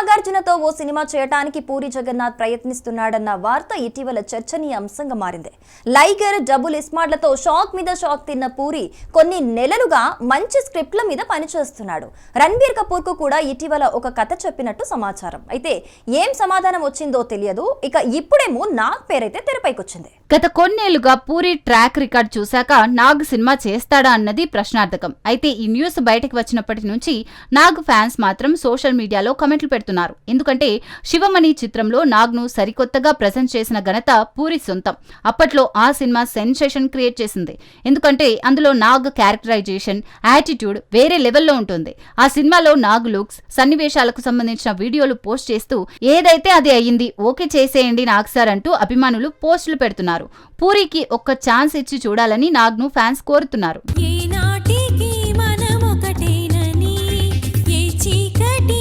నాగార్జునతో ఓ cinema చేయడానికి పూరి జగన్నాథ్ ప్రయత్నిస్తున్నాడన్న వార్త ఇటీవల చర్చనీయాంశంగా మారింది. లైగర్ డబుల్ ఇస్మార్ట్లతో షాక్ మీద షాక్ తిన్న పూరి కొన్ని నెలలుగా మంచి స్క్రిప్ట్ల మీద పనిచేస్తున్నాడు. రణ్బీర్ కపూర్కు కూడా ఇటీవల ఒక కథ చెప్పినట్టు సమాచారం. అయితే ఏం సమాధానం వచ్చిందో తెలియదు. ఇక ఇప్పుడేమో నాగ్ పేరైతే తెరపైకొచ్చింది. గత కొన్నేళ్ళుగా పూరి ట్రాక్ రికార్డ్ చూశాక నాగ్ సినిమా చేస్తాడా అన్నది ప్రశ్నార్థకం. అయితే ఈ న్యూస్ బయటకు వచ్చినప్పటి నుంచి నాగ్ ఫ్యాన్స్ మాత్రం సోషల్ మీడియాలో కమెంట్లు పెడుతున్నారు. ఎందుకంటే శివమణి చిత్రంలో నాగ్ను సరికొత్తగా ప్రజెంట్ చేసిన ఘనత పూరి సొంతం. అప్పట్లో ఆ సినిమా సెన్సేషన్ క్రియేట్ చేసింది. ఎందుకంటే అందులో నాగ్ క్యారెక్టరైజేషన్ యాటిట్యూడ్ వేరే లెవెల్లో ఉంటుంది. ఆ సినిమాలో నాగ్ లుక్స్ సన్నివేశాలకు సంబంధించిన వీడియోలు పోస్ట్ చేస్తూ ఏదైతే అది అయ్యింది ఓకే చేసేయండి నాగ్ సార్ అంటూ అభిమానులు పోస్టులు పెడుతున్నారు. పూరికి ఒక్క ఛాన్స్ ఇచ్చి చూడాలని నాగ్ను ఫ్యాన్స్ కోరుతున్నారు.